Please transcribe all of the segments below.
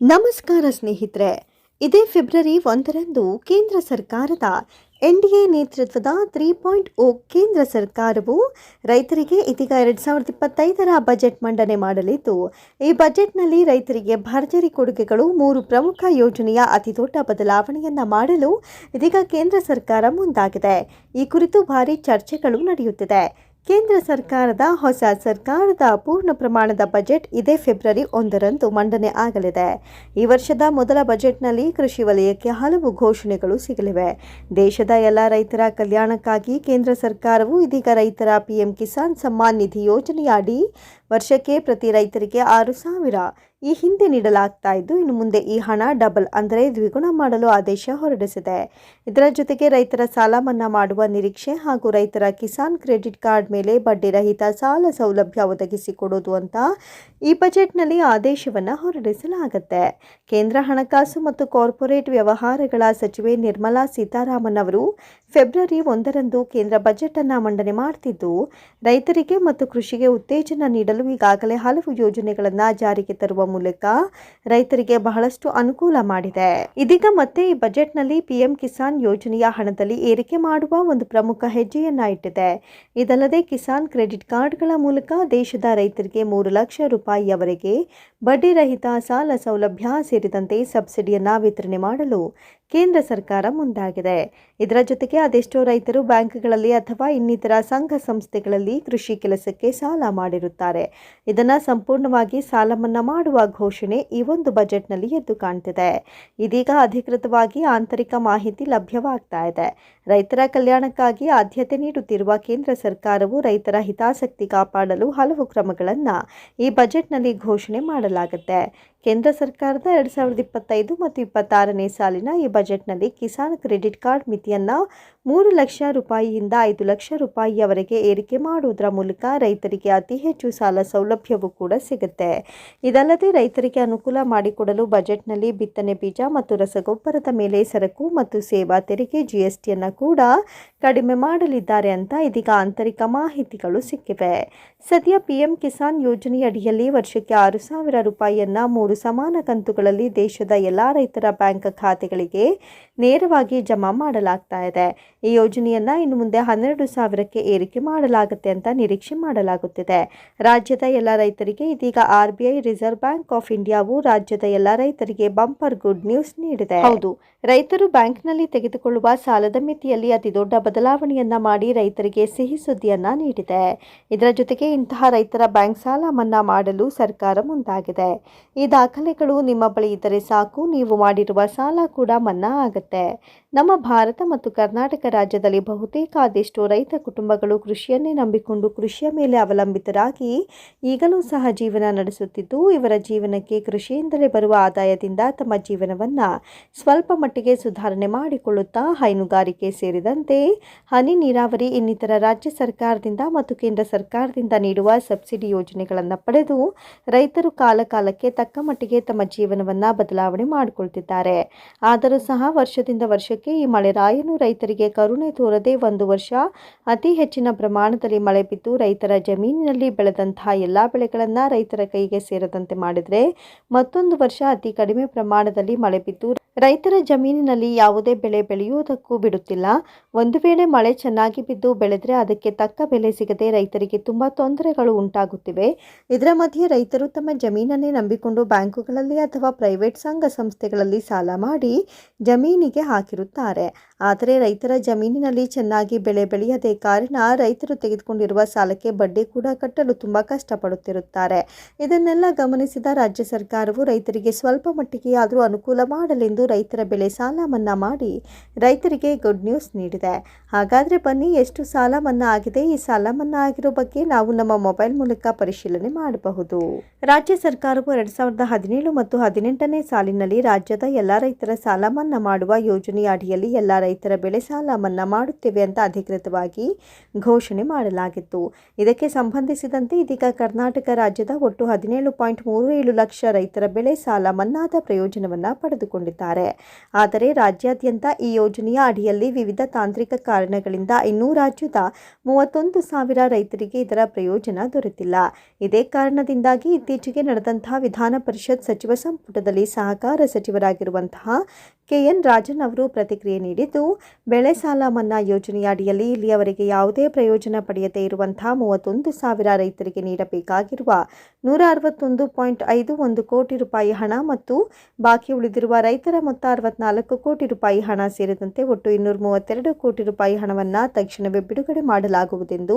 ನಮಸ್ಕಾರ ಸ್ನೇಹಿತರೆ, ಇದೇ ಫೆಬ್ರವರಿ ಒಂದರಂದು ಕೇಂದ್ರ ಸರ್ಕಾರದ ಎನ್ ಡಿ ಎ ನೇತೃತ್ವದ ತ್ರೀ ಪಾಯಿಂಟ್ ಓ ಕೇಂದ್ರ ಸರ್ಕಾರವು ರೈತರಿಗೆ ಇದೀಗ ಎರಡು ಸಾವಿರದ ಇಪ್ಪತ್ತೈದರ ಬಜೆಟ್ ಮಂಡನೆ ಮಾಡಲಿದ್ದು, ಈ ಬಜೆಟ್ನಲ್ಲಿ ರೈತರಿಗೆ ಭರ್ಜರಿ ಕೊಡುಗೆಗಳು, ಮೂರು ಪ್ರಮುಖ ಯೋಜನೆಯ ಅತಿದೊಡ್ಡ ಬದಲಾವಣೆಯನ್ನು ಮಾಡಲು ಇದೀಗ ಕೇಂದ್ರ ಸರ್ಕಾರ ಮುಂದಾಗಿದೆ. ಈ ಕುರಿತು ಭಾರಿ ಚರ್ಚೆಗಳು ನಡೆಯುತ್ತಿದೆ. ಕೇಂದ್ರ ಸರ್ಕಾರದ, ಹೊಸ ಸರ್ಕಾರದ ಪೂರ್ಣ ಪ್ರಮಾಣದ ಬಜೆಟ್ ಇದೇ ಫೆಬ್ರವರಿ ಒಂದರಂದು ಮಂಡನೆ ಆಗಲಿದೆ. ಈ ವರ್ಷದ ಮೊದಲ ಬಜೆಟ್ನಲ್ಲಿ ಕೃಷಿ ವಲಯಕ್ಕೆ ಹಲವು ಘೋಷಣೆಗಳು ಸಿಗಲಿವೆ. ದೇಶದ ಎಲ್ಲ ರೈತರ ಕಲ್ಯಾಣಕ್ಕಾಗಿ ಕೇಂದ್ರ ಸರ್ಕಾರವು ಇದೀಗ ರೈತರ ಪಿಎಂ ಕಿಸಾನ್ ಸಮ್ಮಾನ್ ನಿಧಿ ಯೋಜನೆಯ ಅಡಿ ವರ್ಷಕ್ಕೆ ಪ್ರತಿ ರೈತರಿಗೆ ಆರು ಸಾವಿರ. ಈ ಹಿಂದೆ ನೀಡಲಾಗ್ತಾ ಇದ್ದು, ಇನ್ನು ಮುಂದೆ ಈ ಹಣ ಡಬಲ್ ಅಂದರೆ ದ್ವಿಗುಣ ಮಾಡಲು ಆದೇಶ ಹೊರಡಿಸಿದೆ. ಇದರ ಜೊತೆಗೆ ರೈತರ ಸಾಲ ಮನ್ನಾ ಮಾಡುವ ನಿರೀಕ್ಷೆ ಹಾಗೂ ರೈತರ ಕಿಸಾನ್ ಕ್ರೆಡಿಟ್ ಕಾರ್ಡ್ ಮೇಲೆ ಬಡ್ಡಿ ರಹಿತ ಸಾಲ ಸೌಲಭ್ಯ ಒದಗಿಸಿಕೊಡೋದು ಅಂತ ಈ ಬಜೆಟ್ನಲ್ಲಿ ಆದೇಶವನ್ನು ಹೊರಡಿಸಲಾಗುತ್ತೆ. ಕೇಂದ್ರ ಹಣಕಾಸು ಮತ್ತು ಕಾರ್ಪೊರೇಟ್ ವ್ಯವಹಾರಗಳ ಸಚಿವೆ ನಿರ್ಮಲಾ ಸೀತಾರಾಮನ್ ಅವರು ಫೆಬ್ರವರಿ ಒಂದರಂದು ಕೇಂದ್ರ ಬಜೆಟ್ ಅನ್ನು ಮಂಡನೆ ಮಾಡ್ತಿದ್ದು, ರೈತರಿಗೆ ಮತ್ತು ಕೃಷಿಗೆ ಉತ್ತೇಜನ ನೀಡಲು ಈಗಾಗಲೇ ಹಲವು ಯೋಜನೆಗಳನ್ನು ಜಾರಿಗೆ ತರುವ ಮೂಲಕ ರೈತರಿಗೆ ಬಹಳಷ್ಟು ಅನುಕೂಲ ಮಾಡಿದೆ. ಇದೀಗ ಮತ್ತೆ ಈ ಬಜೆಟ್ನಲ್ಲಿ ಪಿಎಂ ಕಿಸಾನ್ ಯೋಜನೆಯ ಹಣದಲ್ಲಿ ಏರಿಕೆ ಮಾಡುವ ಒಂದು ಪ್ರಮುಖ ಹೆಜ್ಜೆಯನ್ನ ಇಟ್ಟಿದೆ. ಇದಲ್ಲದೆ ಕಿಸಾನ್ ಕ್ರೆಡಿಟ್ ಕಾರ್ಡ್ಗಳ ಮೂಲಕ ದೇಶದ ರೈತರಿಗೆ ಮೂರು ಲಕ್ಷ ರೂಪಾಯಿಯವರೆಗೆ ಬಡ್ಡಿ ರಹಿತ ಸಾಲ ಸೌಲಭ್ಯ ಸೇರಿದಂತೆ ಸಬ್ಸಿಡಿಯನ್ನು ವಿತರಣೆ ಮಾಡಲು ಕೇಂದ್ರ ಸರ್ಕಾರ ಮುಂದಾಗಿದೆ. ಇದರ ಜೊತೆಗೆ ಅದೆಷ್ಟೋ ರೈತರು ಬ್ಯಾಂಕ್ಗಳಲ್ಲಿ ಅಥವಾ ಇನ್ನಿತರ ಸಂಘ ಸಂಸ್ಥೆಗಳಲ್ಲಿ ಕೃಷಿ ಕೆಲಸಕ್ಕೆ ಸಾಲ ಮಾಡಿರುತ್ತಾರೆ. ಇದನ್ನು ಸಂಪೂರ್ಣವಾಗಿ ಸಾಲ ಮನ್ನಾ ಮಾಡುವ ಘೋಷಣೆ ಈ ಒಂದು ಬಜೆಟ್ನಲ್ಲಿ ಎದ್ದು ಕಾಣ್ತಿದೆ. ಇದೀಗ ಅಧಿಕೃತವಾಗಿ ಆಂತರಿಕ ಮಾಹಿತಿ ಲಭ್ಯವಾಗ್ತಾ ಇದೆ. ರೈತರ ಕಲ್ಯಾಣಕ್ಕಾಗಿ ಆದ್ಯತೆ ನೀಡುತ್ತಿರುವ ಕೇಂದ್ರ ಸರ್ಕಾರವು ರೈತರ ಹಿತಾಸಕ್ತಿ ಕಾಪಾಡಲು ಹಲವು ಕ್ರಮಗಳನ್ನು ಈ ಬಜೆಟ್ನಲ್ಲಿ ಘೋಷಣೆ ಮಾಡಲಾಗುತ್ತೆ ಕೇಂದ್ರ ಸರ್ಕಾರದ ಎರಡು ಸಾವಿರದ ಇಪ್ಪತ್ತೈದು ಮತ್ತು ಇಪ್ಪತ್ತಾರನೇ ಸಾಲಿನ ಈ ಬಜೆಟ್ನಲ್ಲಿ ಕಿಸಾನ್ ಕ್ರೆಡಿಟ್ ಕಾರ್ಡ್ ಮಿತಿಯನ್ನು ಮೂರು ಲಕ್ಷ ರೂಪಾಯಿಯಿಂದ ಐದು ಲಕ್ಷ ರೂಪಾಯಿಯವರೆಗೆ ಏರಿಕೆ ಮಾಡುವುದರ ಮೂಲಕ ರೈತರಿಗೆ ಅತಿ ಹೆಚ್ಚು ಸಾಲ ಸೌಲಭ್ಯವೂ ಕೂಡ ಸಿಗುತ್ತೆ. ಇದಲ್ಲದೆ ರೈತರಿಗೆ ಅನುಕೂಲ ಮಾಡಿಕೊಡಲು ಬಜೆಟ್ನಲ್ಲಿ ಬಿತ್ತನೆ ಬೀಜ ಮತ್ತು ರಸಗೊಬ್ಬರದ ಮೇಲೆ ಸರಕು ಮತ್ತು ಸೇವಾ ತೆರಿಗೆ ಜಿಎಸ್ಟಿಯನ್ನು ಕೂಡ ಕಡಿಮೆ ಮಾಡಲಿದ್ದಾರೆ ಅಂತ ಇದೀಗ ಆಂತರಿಕ ಮಾಹಿತಿಗಳು ಸಿಕ್ಕಿವೆ. ಸದ್ಯ ಪಿಎಂ ಕಿಸಾನ್ ಯೋಜನೆಯಡಿಯಲ್ಲಿ ವರ್ಷಕ್ಕೆ ಆರು ಸಾವಿರ ರೂಪಾಯಿಯನ್ನ ಮೂರು ಸಮಾನ ಕಂತುಗಳಲ್ಲಿ ದೇಶದ ಎಲ್ಲ ರೈತರ ಬ್ಯಾಂಕ್ ಖಾತೆಗಳಿಗೆ ನೇರವಾಗಿ ಜಮಾ ಮಾಡಲಾಗ್ತಾ ಇದೆ. ಈ ಯೋಜನೆಯನ್ನ ಇನ್ನು ಮುಂದೆ ಹನ್ನೆರಡು ಸಾವಿರಕ್ಕೆ ಏರಿಕೆ ಮಾಡಲಾಗುತ್ತೆ ಅಂತ ನಿರೀಕ್ಷೆ ಮಾಡಲಾಗುತ್ತಿದೆ. ರಾಜ್ಯದ ಎಲ್ಲ ರೈತರಿಗೆ ಇದೀಗ ಆರ್ಬಿಐ ರಿಸರ್ವ್ ಬ್ಯಾಂಕ್ ಆಫ್ ಇಂಡಿಯಾವು ರಾಜ್ಯದ ಎಲ್ಲ ರೈತರಿಗೆ ಬಂಪರ್ ಗುಡ್ ನ್ಯೂಸ್ ನೀಡಿದೆ. ಹೌದು. ರೈತರು ಬ್ಯಾಂಕ್ನಲ್ಲಿ ತೆಗೆದುಕೊಳ್ಳುವ ಸಾಲದ ಮಿತಿಯಲ್ಲಿ ಅತಿ ದೊಡ್ಡ ಬದಲಾವಣೆಯನ್ನ ಮಾಡಿ ರೈತರಿಗೆ ಸಿಹಿ ಸುದ್ದಿಯನ್ನ ನೀಡಿದೆ. ಇದರ ಜೊತೆಗೆ ಇಂತಹ ರೈತರ ಬ್ಯಾಂಕ್ ಸಾಲ ಮನ್ನಾ ಮಾಡಲು ಸರ್ಕಾರ ಮುಂದಾಗಿದೆ. ಈ ದಾಖಲೆಗಳು ನಿಮ್ಮ ಬಳಿ ಇದ್ದರೆ ಸಾಕು ನೀವು ಮಾಡಿರುವ ಸಾಲ ಕೂಡ ಮನ್ನಾ ಆಗುತ್ತೆ. ನಮ್ಮ ಭಾರತ ಮತ್ತು ಕರ್ನಾಟಕ ರಾಜ್ಯದಲ್ಲಿ ಬಹುತೇಕ ಅದೆಷ್ಟೋ ರೈತ ಕುಟುಂಬಗಳು ಕೃಷಿಯನ್ನೇ ನಂಬಿಕೊಂಡು ಕೃಷಿಯ ಮೇಲೆ ಅವಲಂಬಿತರಾಗಿ ಈಗಲೂ ಸಹ ಜೀವನ ನಡೆಸುತ್ತಿದ್ದು, ಇವರ ಜೀವನಕ್ಕೆ ಕೃಷಿಯಿಂದಲೇ ಬರುವ ಆದಾಯದಿಂದ ತಮ್ಮ ಜೀವನವನ್ನ ಸ್ವಲ್ಪ ಮಟ್ಟಿಗೆ ಸುಧಾರಣೆ ಮಾಡಿಕೊಳ್ಳುತ್ತಾ ಹೈನುಗಾರಿಕೆ ಸೇರಿದಂತೆ ಹನಿ ನೀರಾವರಿ, ಇನ್ನಿತರ ರಾಜ್ಯ ಸರ್ಕಾರದಿಂದ ಮತ್ತು ಕೇಂದ್ರ ಸರ್ಕಾರದಿಂದ ನೀಡುವ ಸಬ್ಸಿಡಿ ಯೋಜನೆಗಳನ್ನು ಪಡೆದು ರೈತರು ಕಾಲಕಾಲಕ್ಕೆ ತಕ್ಕ ಮಟ್ಟಿಗೆ ತಮ್ಮ ಜೀವನವನ್ನ ಬದಲಾವಣೆ ಮಾಡಿಕೊಳ್ತಿದ್ದಾರೆ. ಆದರೂ ಸಹ ವರ್ಷದಿಂದ ವರ್ಷಕ್ಕೆ ಈ ಮಳೆರಾಯನು ರೈತರಿಗೆ ಕರುಣೆ ತೋರದೆ ಒಂದು ವರ್ಷ ಅತಿ ಹೆಚ್ಚಿನ ಪ್ರಮಾಣದಲ್ಲಿ ಮಳೆ ಬಿದ್ದು ರೈತರ ಜಮೀನಿನಲ್ಲಿ ಬೆಳೆದಂತಹ ಎಲ್ಲ ಬೆಳೆಗಳನ್ನು ರೈತರ ಕೈಗೆ ಸೇರದಂತೆ ಮಾಡಿದರೆ ಮತ್ತೊಂದು ವರ್ಷ ಅತಿ ಕಡಿಮೆ ಪ್ರಮಾಣದಲ್ಲಿ ಮಳೆ ಬಿದ್ದು ರೈತರ ಜಮೀನಿನಲ್ಲಿ ಯಾವುದೇ ಬೆಳೆ ಬೆಳೆಯುವುದಕ್ಕೂ ಬಿಡುತ್ತಿಲ್ಲ. ಒಂದು ವೇಳೆ ಮಳೆ ಚೆನ್ನಾಗಿ ಬಿದ್ದು ಬೆಳೆದರೆ ಅದಕ್ಕೆ ತಕ್ಕ ಬೆಲೆ ಸಿಗದೆ ರೈತರಿಗೆ ತುಂಬ ತೊಂದರೆಗಳು ಉಂಟಾಗುತ್ತಿವೆ. ಇದರ ಮಧ್ಯೆ ರೈತರು ತಮ್ಮ ಜಮೀನನ್ನೇ ನಂಬಿಕೊಂಡು ಬ್ಯಾಂಕುಗಳಲ್ಲಿ ಅಥವಾ ಪ್ರೈವೇಟ್ ಸಂಘ ಸಂಸ್ಥೆಗಳಲ್ಲಿ ಸಾಲ ಮಾಡಿ ಜಮೀನಿಗೆ ಹಾಕಿರುತ್ತಾರೆ. ಆದರೆ ರೈತರ ಜಮೀನಿನಲ್ಲಿ ಚೆನ್ನಾಗಿ ಬೆಳೆ ಬೆಳೆಯದೇ ಕಾರಣ ರೈತರು ತೆಗೆದುಕೊಂಡಿರುವ ಸಾಲಕ್ಕೆ ಬಡ್ಡಿ ಕೂಡ ಕಟ್ಟಲು ತುಂಬ ಕಷ್ಟಪಡುತ್ತಿರುತ್ತಾರೆ. ಇದನ್ನೆಲ್ಲ ಗಮನಿಸಿದ ರಾಜ್ಯ ಸರ್ಕಾರವು ರೈತರಿಗೆ ಸ್ವಲ್ಪ ಮಟ್ಟಿಗೆ ಆದರೂ ಅನುಕೂಲ ಮಾಡಲೆಂದು ರೈತರ ಬೆಳೆ ಸಾಲ ಮನ್ನಾ ಮಾಡಿ ರೈತರಿಗೆ ಗುಡ್ ನ್ಯೂಸ್ ನೀಡಿದೆ. ಹಾಗಾದರೆ ಬನ್ನಿ, ಎಷ್ಟು ಸಾಲ ಮನ್ನಾ ಆಗಿದೆ? ಈ ಸಾಲ ಮನ್ನಾ ಆಗಿರೋ ಬಗ್ಗೆ ನಾವು ನಮ್ಮ ಮೊಬೈಲ್ ಮೂಲಕ ಪರಿಶೀಲನೆ ಮಾಡಬಹುದು. ರಾಜ್ಯ ಸರ್ಕಾರವು ಎರಡು ಸಾವಿರದ ಹದಿನೇಳು ಮತ್ತು ಹದಿನೆಂಟನೇ ಸಾಲಿನಲ್ಲಿ ರಾಜ್ಯದ ಎಲ್ಲ ರೈತರ ಸಾಲ ಮನ್ನಾ ಮಾಡುವ ಯೋಜನೆಯ ಅಡಿಯಲ್ಲಿ ಎಲ್ಲ ರೈತರ ಬೆಳೆ ಸಾಲ ಮನ್ನಾ ಮಾಡುತ್ತೇವೆ ಅಂತ ಅಧಿಕೃತವಾಗಿ ಘೋಷಣೆ ಮಾಡಲಾಗಿತ್ತು. ಇದಕ್ಕೆ ಸಂಬಂಧಿಸಿದಂತೆ ಇದೀಗ ಕರ್ನಾಟಕ ರಾಜ್ಯದ ಒಟ್ಟು ಹದಿನೇಳು ಪಾಯಿಂಟ್ ಮೂರು ಏಳು ಲಕ್ಷ ರೈತರ ಬೆಳೆ ಸಾಲ ಮನ್ನಾದ ಪ್ರಯೋಜನವನ್ನು ಪಡೆದುಕೊಂಡಿದ್ದಾರೆ. ಆದರೆ ರಾಜ್ಯಾದ್ಯಂತ ಈ ಯೋಜನೆಯ ಅಡಿಯಲ್ಲಿ ವಿವಿಧ ತಾಂತ್ರಿಕ ಕಾರಣಗಳಿಂದ ಇನ್ನೂ ರಾಜ್ಯದ ಮೂವತ್ತೊಂದು ಸಾವಿರ ರೈತರಿಗೆ ಇದರ ಪ್ರಯೋಜನ ದೊರೆತಿಲ್ಲ. ಇದೇ ಕಾರಣದಿಂದಾಗಿ ಇತ್ತೀಚೆಗೆ ನಡೆದಂತಹ ವಿಧಾನ ಪರಿಷತ್ ಸಚಿವ ಸಂಪುಟದಲ್ಲಿ ಸಹಕಾರ ಸಚಿವರಾಗಿರುವಂತಹ ಕೆಎನ್ ರಾಜನ್ ಅವರು ಪ್ರತಿಕ್ರಿಯೆ ನೀಡಿದ್ದು, ಬೆಳೆ ಸಾಲ ಮನ್ನಾ ಯೋಜನೆಯ ಅಡಿಯಲ್ಲಿ ಇಲ್ಲಿಯವರೆಗೆ ಯಾವುದೇ ಪ್ರಯೋಜನ ಪಡೆಯದೇ ಇರುವಂತಹ ಮೂವತ್ತೊಂದು ಸಾವಿರ ರೈತರಿಗೆ ನೀಡಬೇಕಾಗಿರುವ ನೂರ ಅರವತ್ತೊಂದು ಪಾಯಿಂಟ್ ಐದು ಒಂದು ಕೋಟಿ ರೂಪಾಯಿ ಹಣ ಮತ್ತು ಬಾಕಿ ಉಳಿದಿರುವ ರೈತರ ಮೊತ್ತ ಅರವತ್ನಾಲ್ಕು ಕೋಟಿ ರೂಪಾಯಿ ಹಣ ಸೇರಿದಂತೆ ಒಟ್ಟು ಇನ್ನೂರ ಮೂವತ್ತೆರಡು ಕೋಟಿ ರೂಪಾಯಿ ಹಣವನ್ನು ತಕ್ಷಣವೇ ಬಿಡುಗಡೆ ಮಾಡಲಾಗುವುದೆಂದು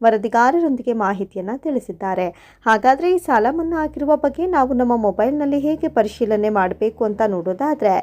ವರದಿಗಾರರೊಂದಿಗೆ ಮಾಹಿತಿಯನ್ನು ತಿಳಿಸಿದ್ದಾರೆ. ಹಾಗಾದರೆ ಈ ಸಾಲ ಮನ್ನಾ ಆಗಿರುವ ಬಗ್ಗೆ ನಾವು ನಮ್ಮ ಮೊಬೈಲ್ನಲ್ಲಿ ಹೇಗೆ ಪರಿಶೀಲನೆ ಮಾಡಬೇಕು ಅಂತ ನೋಡೋದಾದರೆ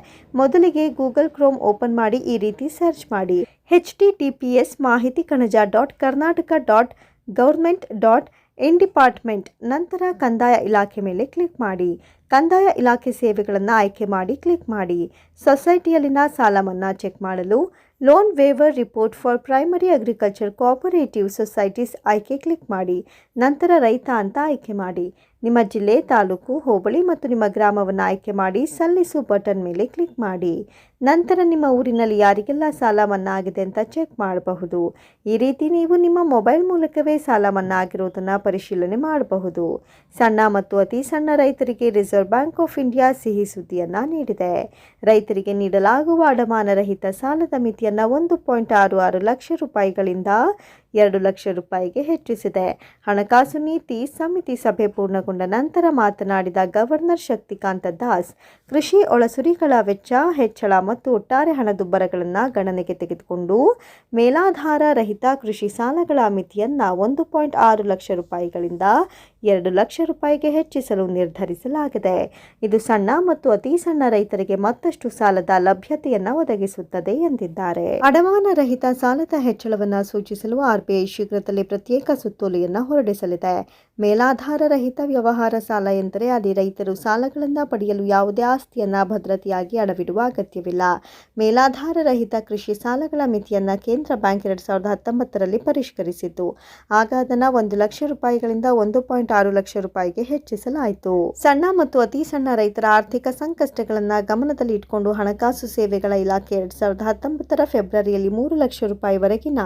ಮೊದಲಿಗೆ ಗೂಗಲ್ ಕ್ರೋಮ್ ಓಪನ್ ಮಾಡಿ ಈ ರೀತಿ ಸರ್ಚ್ ಮಾಡಿ. H T T P S Mahiti Kanaja dot Karnataka dot government dot in department ನಂತರ ಕಂದಾಯ ಇಲಾಖೆ ಮೇಲೆ ಕ್ಲಿಕ್ ಮಾಡಿ. ಕಂದಾಯ ಇಲಾಖೆ ಸೇವೆಗಳನ್ನು ಆಯ್ಕೆ ಮಾಡಿ ಕ್ಲಿಕ್ ಮಾಡಿ. ಸೊಸೈಟಿಯಲ್ಲಿನ ಸಾಲ ಮನ್ನಾ ಚೆಕ್ ಮಾಡಲು loan waiver report for primary agriculture cooperative societies ಆಯ್ಕೆ ಕ್ಲಿಕ್ ಮಾಡಿ. ನಂತರ ರೈತ ಅಂತ ಆಯ್ಕೆ ಮಾಡಿ. ನಿಮ್ಮ ಜಿಲ್ಲೆ, ತಾಲೂಕು, ಹೋಬಳಿ ಮತ್ತು ನಿಮ್ಮ ಗ್ರಾಮವನ್ನು ಆಯ್ಕೆ ಮಾಡಿ ಸಲ್ಲಿಸು ಬಟನ್ ಮೇಲೆ ಕ್ಲಿಕ್ ಮಾಡಿ. ನಂತರ ನಿಮ್ಮ ಊರಿನಲ್ಲಿ ಯಾರಿಗೆಲ್ಲ ಸಾಲ ಮನ್ನಾ ಆಗಿದೆ ಅಂತ ಚೆಕ್ ಮಾಡಬಹುದು. ಈ ರೀತಿ ನೀವು ನಿಮ್ಮ ಮೊಬೈಲ್ ಮೂಲಕವೇ ಸಾಲ ಮನ್ನಾ ಆಗಿರೋದನ್ನು ಪರಿಶೀಲನೆ ಮಾಡಬಹುದು. ಸಣ್ಣ ಮತ್ತು ಅತಿ ಸಣ್ಣ ರೈತರಿಗೆ ರಿಸರ್ವ್ ಬ್ಯಾಂಕ್ ಆಫ್ ಇಂಡಿಯಾ ಸಿಹಿ ಸುದ್ದಿಯನ್ನು ನೀಡಿದೆ. ರೈತರಿಗೆ ನೀಡಲಾಗುವ ಅಡಮಾನರಹಿತ ಸಾಲದ ಮಿತಿಯನ್ನು ಒಂದು ಲಕ್ಷ ರೂಪಾಯಿಗಳಿಂದ ಎರಡು ಲಕ್ಷ ರೂಪಾಯಿಗೆ ಹೆಚ್ಚಿಸಿದೆ. ಹಣಕಾಸು ನೀತಿ ಸಮಿತಿ ಸಭೆ ಪೂರ್ಣಗೊಂಡ ನಂತರ ಮಾತನಾಡಿದ ಗವರ್ನರ್ ಶಕ್ತಿಕಾಂತ ದಾಸ್, ಕೃಷಿ ಒಳಸುರಿಗಳ ವೆಚ್ಚ, ಹೆಚ್ಚಳ ಮತ್ತು ಒಟ್ಟಾರೆ ಹಣದುಬ್ಬರಗಳನ್ನು ಗಣನೆಗೆ ತೆಗೆದುಕೊಂಡು ಮೇಲಾಧಾರ ರಹಿತ ಕೃಷಿ ಸಾಲಗಳ ಮಿತಿಯನ್ನು ಒಂದು ಪಾಯಿಂಟ್ ಆರು ಲಕ್ಷ ರೂಪಾಯಿಗಳಿಂದ ಎರಡು ಲಕ್ಷ ರೂಪಾಯಿಗೆ ಹೆಚ್ಚಿಸಲು ನಿರ್ಧರಿಸಲಾಗಿದೆ. ಇದು ಸಣ್ಣ ಮತ್ತು ಅತಿ ಸಣ್ಣ ರೈತರಿಗೆ ಮತ್ತಷ್ಟು ಸಾಲದ ಲಭ್ಯತೆಯನ್ನು ಒದಗಿಸುತ್ತದೆ ಎಂದಿದ್ದಾರೆ. ಅಡಮಾನ ರಹಿತ ಸಾಲದ ಹೆಚ್ಚಳವನ್ನು ಸೂಚಿಸಲು ಆರ್ಬಿಐ ಶೀಘ್ರದಲ್ಲೇ ಪ್ರತ್ಯೇಕ ಸುತ್ತೋಲೆಯನ್ನು ಹೊರಡಿಸಲಿದೆ. ಮೇಲಾಧಾರ ರಹಿತ ವ್ಯವಹಾರ ಸಾಲ ಎಂದರೆ ಅಲ್ಲಿ ರೈತರು ಸಾಲಗಳನ್ನು ಪಡೆಯಲು ಯಾವುದೇ ಆಸ್ತಿಯನ್ನು ಭದ್ರತೆಯಾಗಿ ಅಡವಿಡುವ ಅಗತ್ಯವಿಲ್ಲ. ಮೇಲಾಧಾರ ರಹಿತ ಕೃಷಿ ಸಾಲಗಳ ಮಿತಿಯನ್ನು ಕೇಂದ್ರ ಬ್ಯಾಂಕ್ ಎರಡು ಸಾವಿರದ ಹತ್ತೊಂಬತ್ತರಲ್ಲಿ ಪರಿಷ್ಕರಿಸಿತು ಆಗ ಅದನ್ನು ಒಂದು ಲಕ್ಷ ರೂಪಾಯಿಗಳಿಂದ ಒಂದು ಪಾಯಿಂಟ್ ಆರು ಲಕ್ಷ ರೂಪಾಯಿಗೆ ಹೆಚ್ಚಿಸಲಾಯಿತು. ಸಣ್ಣ ಮತ್ತು ಅತಿ ಸಣ್ಣ ರೈತರ ಆರ್ಥಿಕ ಸಂಕಷ್ಟಗಳನ್ನು ಗಮನದಲ್ಲಿ ಇಟ್ಕೊಂಡು ಹಣಕಾಸು ಸೇವೆಗಳ ಇಲಾಖೆ ಎರಡ್ ಸಾವಿರದ ಹತ್ತೊಂಬತ್ತರ ಫೆಬ್ರವರಿಯಲ್ಲಿ ಮೂರು ಲಕ್ಷ ರೂಪಾಯಿವರೆಗಿನ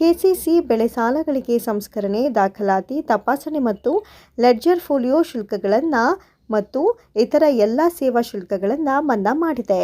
ಕೆಸಿಸಿ ಬೆಳೆ ಸಾಲಗಳಿಗೆ ಸಂಸ್ಕರಣೆ, ದಾಖಲಾತಿ, ತಪಾಸಣೆ ಮತ್ತು ಲೆಡ್ಜರ್ ಫೋಲಿಯೋ ಶುಲ್ಕಗಳನ್ನು ಮತ್ತು ಇತರ ಎಲ್ಲ ಸೇವಾ ಶುಲ್ಕಗಳನ್ನು ಮನ್ನಾ ಮಾಡಿದೆ.